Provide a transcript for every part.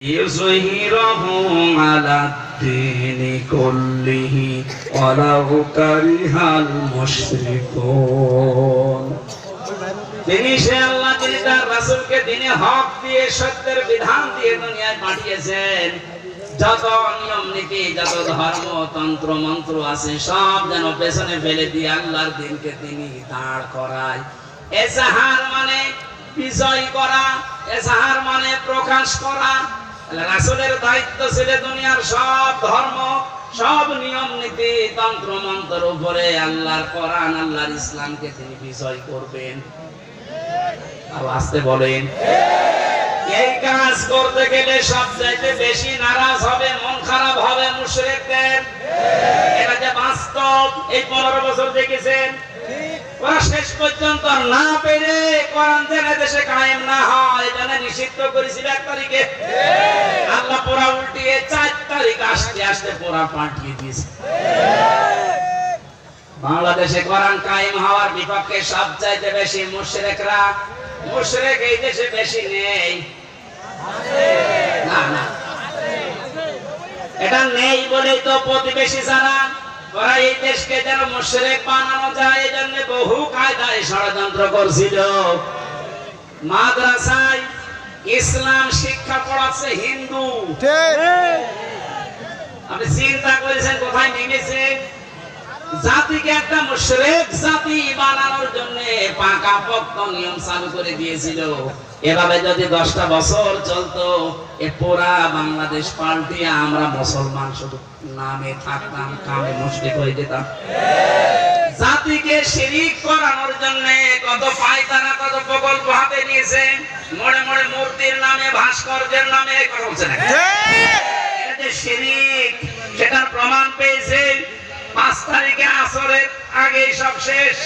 ليظهره على الدين كله ولو كره المشركون তিনি সে আল্লাহ যিনি তার রাসূলকে দিনে হক দিয়ে সত্যের বিধান দিয়ে দুনিয়ায় পাঠিয়েছেন যত নিয়ম নীতি যত ধর্ম তন্ত্র মন্ত্র আছে সব যেন পেছনে ফেলে দিয়ে আল্লাহর দিনকে তিনি দাঁড় করায় এসাহার মানে বিজয় করা এসাহার মানে প্রকাশ করা রাসূলের দায়িত্ব ছিল দুনিয়ার সব ধর্ম, সব নিয়ম নীতি, তন্ত্র মন্ত্র উপরে আল্লাহর কোরআন, আল্লাহর ইসলামকে তিনি বিজয় করবেন। বলেন। এই কাজ করতে গেলে সবচাইতে বেশি নারাজ হবে, মন খারাপ হবে মুশরিকদের। যে বাস্তব, এই পনেরো বছর দেখেছেন? ওরা শেষ পর্যন্ত না পেরে কোরআন যেন দেশে কায়েম না হয় এটা নিষিদ্ধ করেছিল এক তারিখে। আল্লাহ পোড়া উল্টিয়ে চার তারিখ আসতে আসতে পোড়া পাল্টিয়ে দিয়েছে। বাংলাদেশে কোরআন কায়েম হওয়ার বিপক্ষে সবচাইতে বেশি মুশরিকরা মুশরেক এই দেশে বেশি নেই। না না। এটা নেই বলেই তো প্রতিবেশী যারা ওরা এই দেশকে যেন মুশরিক বানানো যায় এই জন্য বহু কায়দায় ষড়যন্ত্র করছিল। মাদ্রাসায় ইসলাম শিক্ষা পড়াচ্ছে হিন্দু। আপনি চিন্তা করেছেন কোথায় নেমেছে? জাতিকে একটা মুশরিক জাতি বানানোর জন্য পাকা পক্ত নিয়ম চালু করে দিয়েছিল। এভাবে যদি দশটা বছর চলতো এ পুরা বাংলাদেশ পাল্টিয়ে আমরা মুসলমান শুধু নামে থাকতাম কামে মুশরিক হয়ে যেতাম। জাতিকে শিরিক করানোর জন্য কত পায়তারা কত প্রকল্প হাতে নিয়েছে। মোড়ে মোড়ে মূর্তির নামে ভাস্কর্যের নামে কথা বলছে না শিরিক সেটার প্রমাণ পেয়েছে পাঁচ তারিখে আসরের আগে সব শেষ।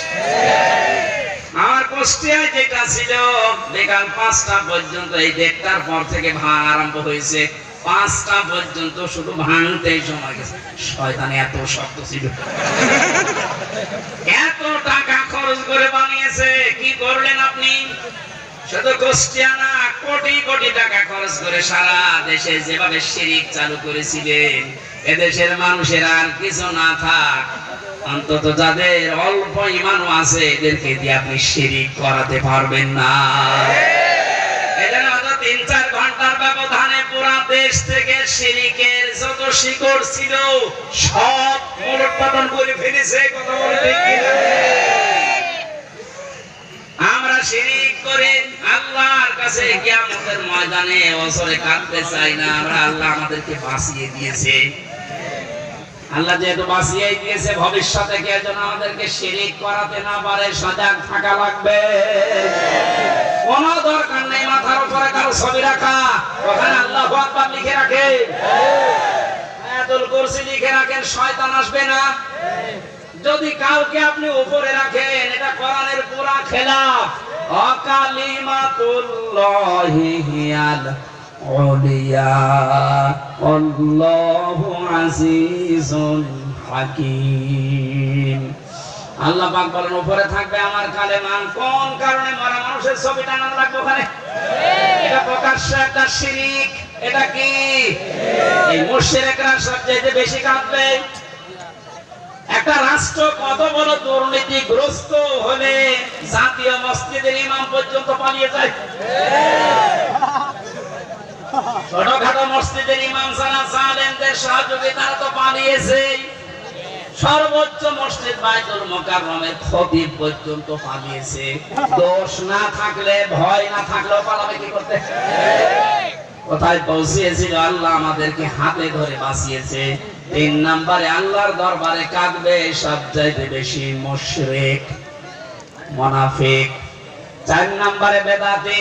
আমার কুষ্টিয়ায় যেটা ছিল, বিকাল পাঁচটা পর্যন্ত এই দেড়টার পর থেকে ভাঙ আরম্ভ হয়েছে। পাঁচটা পর্যন্ত শুধু ভাঙতেই সময় গেছে। শয়তান এত শক্ত ছিল। এত টাকা খরচ করে বানিয়েছে, কি করলেন আপনি? শুধু কুষ্টিয়া না, কোটি কোটি টাকা খরচ করে সারা দেশে যেভাবে শিরিক চালু করেছিলেন, এদেশের মানুষের আর কিছু না থাক। অন্তত যাদের অল্প ইমানও আছে, এদেরকে দিয়ে আপনি শিরিক করাতে পারবেন না। সব করে আমরা শিরিক করে কাছে ময়দানে কাঁদতে চাই না, আমরা আল্লাহ আমাদেরকে বাঁচিয়ে দিয়েছে। আল্লাহ যেহেতু বাঁচিয়ে দিয়েছে, ভবিষ্যতে কেউ যেন আমাদেরকে শিরিক করাতে না পারে, সজাগ থাকা লাগবে। কোন দরকার নেই মাথার উপরে কারও ছবি রাখা। ওখানে আল্লাহ আকবার লিখে রাখে। আয়াতুল কুরসি লিখে রাখেন, শয়তান আসবে না। যদি কাউকে আপনি উপরে রাখেন, এটা কোরআনের পুরা খেলাফ। অকালিমাতুল্লাহি হিয়াল টানানো লাগবে ওখানে? এটা প্রকাশ্য একটা শিরিক। এটা কি? এই মুশরিকরা সবচেয়ে বেশি কাঁদবে। একটা রাষ্ট্র কত বড় দুর্নীতিগ্রস্ত হলে জাতীয় মসজিদের ইমাম পর্যন্ত পালিয়ে যায়। জালেমদের সহযোগিতারা তো পালিয়েছে সর্বোচ্চ মসজিদ বাইতুল মোকাররমের খতিব পর্যন্ত পালিয়েছে দোষ না থাকলে, ভয় না থাকলেও পালাবে কি করতে? কোথায় পৌঁছিয়েছিল আল্লাহ আমাদেরকে হাতে ধরে বাঁচিয়েছে। তিন নম্বরে আল্লাহর দরবারে কাঁদবে, সবচাইতে বেশি মুশরিক, মুনাফিক। চার নম্বরে বেদাতি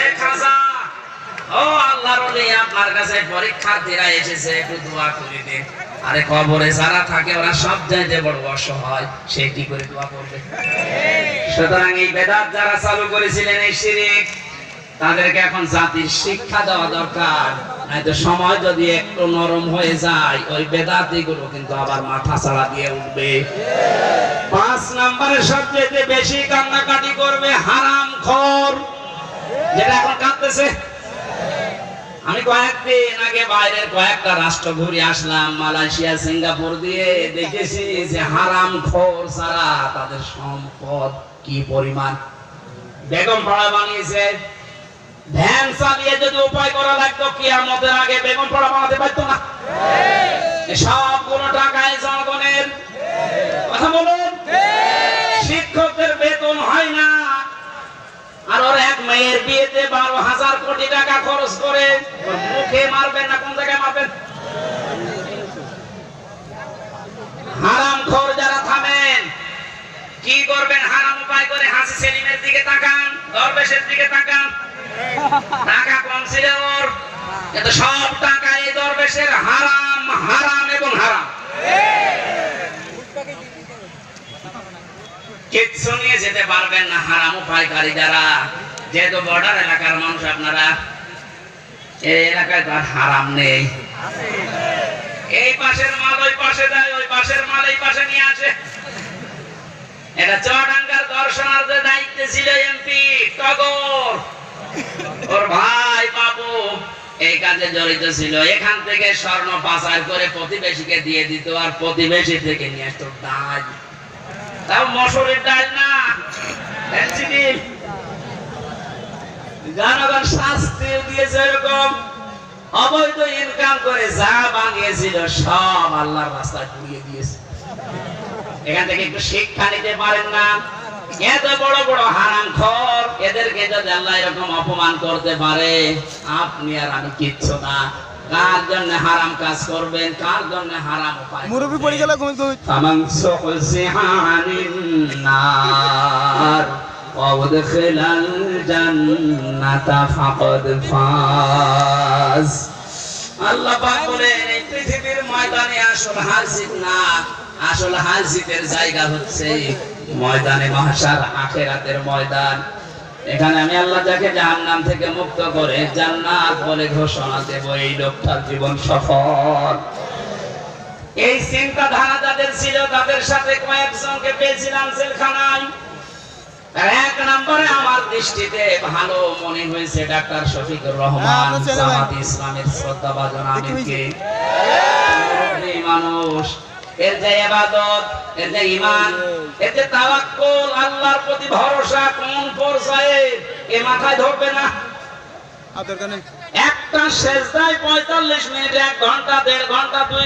ওলি আপনার কাছে পরীক্ষার্থীরা এসেছে, একটু দোয়া করে দে আরে কবরে যারা থাকে, ওরা সব চাইতে বড় অসহায়, সে কি করে দোয়া করবে? সুতরাং এই বেদাত যারা চালু করেছিলেন এই শিরিক, তাদেরকে এখন জাতির শিক্ষা দেওয়া দরকার। নয়তো সময় যদি একটু নরম হয়ে যায়, ওই বেদাতি গুলো কিন্তু আবার মাথা ছাড়া দিয়ে উঠবে। পাঁচ নম্বরে সবচেয়ে বেশি কান্নাকাটি করবে হারাম খর যেটা এখন কাঁদতেছে। আমি কয়েকদিন আগে বাইরের কয়েকটা রাষ্ট্র ঘুরে আসলাম মালয়েশিয়া সিঙ্গাপুর দিয়ে দেখেছি যে হারাম খোর ছাড়া তাদের সম্পদ কি পরিমাণ। বেগম পাড়া বানিয়েছে। ভ্যান চালিয়ে যদি উপায় করা লাগতো কিয়ামতের আগে বেগম পাড়া বানাতে পারতো না। এ সবগুলো টাকায় জনগণের কথা বলুন। শিক্ষকদের বেতন হয় না। আর ওর এক মেয়ের বিয়েতে বারো হাজার কোটি টাকা খরচ করে ওর মুখে মারবেন না কোন জায়গায় মারবেন হারাম খোর যারা থামেন কি করবেন হারাম উপায় করে হাসি সেলিমের দিকে তাকান, দরবেশের দিকে তাকান। টাকা কম ছিল ওর কিন্তু সব টাকা এই দরবেশের হারাম হারাম এবং হারাম। কিচ্ছু নিয়ে যেতে পারবেন না, হারাম উপায়কারী যারা। যেহেতু বর্ডার এলাকার মানুষ আপনারা এই এলাকায় তো হারাম নেই। এই পাশের মাল, ওই পাশে দেয়, ওই পাশের মাল, এই পাশে নিয়ে আসে। এটা চুয়াডাঙ্গার দর্শনার্থের দায়িত্বে ছিল এমপি টগর। ওর ভাই বাবু এই কাজে জড়িত ছিল। এখান থেকে স্বর্ণ পাচার করে প্রতিবেশীকে দিয়ে দিত আর প্রতিবেশী থেকে নিয়ে আসতো ডাল। তাও মসুরের ডাল না। শাস্তি দিয়েছে এরকম। অবৈধ ইনকাম করে যা বানিয়েছিল সব আল্লাহর রাস্তায় দিয়েছে। এখান থেকে একটু শিক্ষা নিতে পারেন না। এত বড় বড় হারাম খর এদেরকে যদি আল্লাহ এরকম অপমান করতে পারে আপনি আর আমি কিচ্ছু না। কার জন্য হারাম কাজ করবেন কার জন্য হারাম পৃথিবীর ময়দানে আসল হাজির না, আসল হাজিতের জায়গা হচ্ছে ময়দানে মহাশার আখেরাতের ময়দান। এখানে আমি আল্লাহ যাকে জাহান্নাম থেকে মুক্ত করে জান্নাত বলে ঘোষণা দেব, এই লোকটার জীবন সফল। এই চিন্তাধারা যাদের ছিল তাদের সাথে কয়েকজনকে পেয়েছিলাম জেলখানায়। তার এক নম্বরে আমার দৃষ্টিতে ভালো মনে হয়েছে ডাক্তার শফিকুর হ্যাঁ, রহমান ভাই। জামাত ইসলামের শ্রদ্ধাভাজন দেখি আমিরকে। মানুষ এর যে ইবাদত এর যে ইমান এর যে তাওয়াক্কুল আল্লাহর প্রতি ভরসা কোন পর্যায়ে? এ মাথায় ধরবে না। একটা সেজদায় পঁয়তাল্লিশ মিনিট এক ঘণ্টা দেড় ঘণ্টা দুই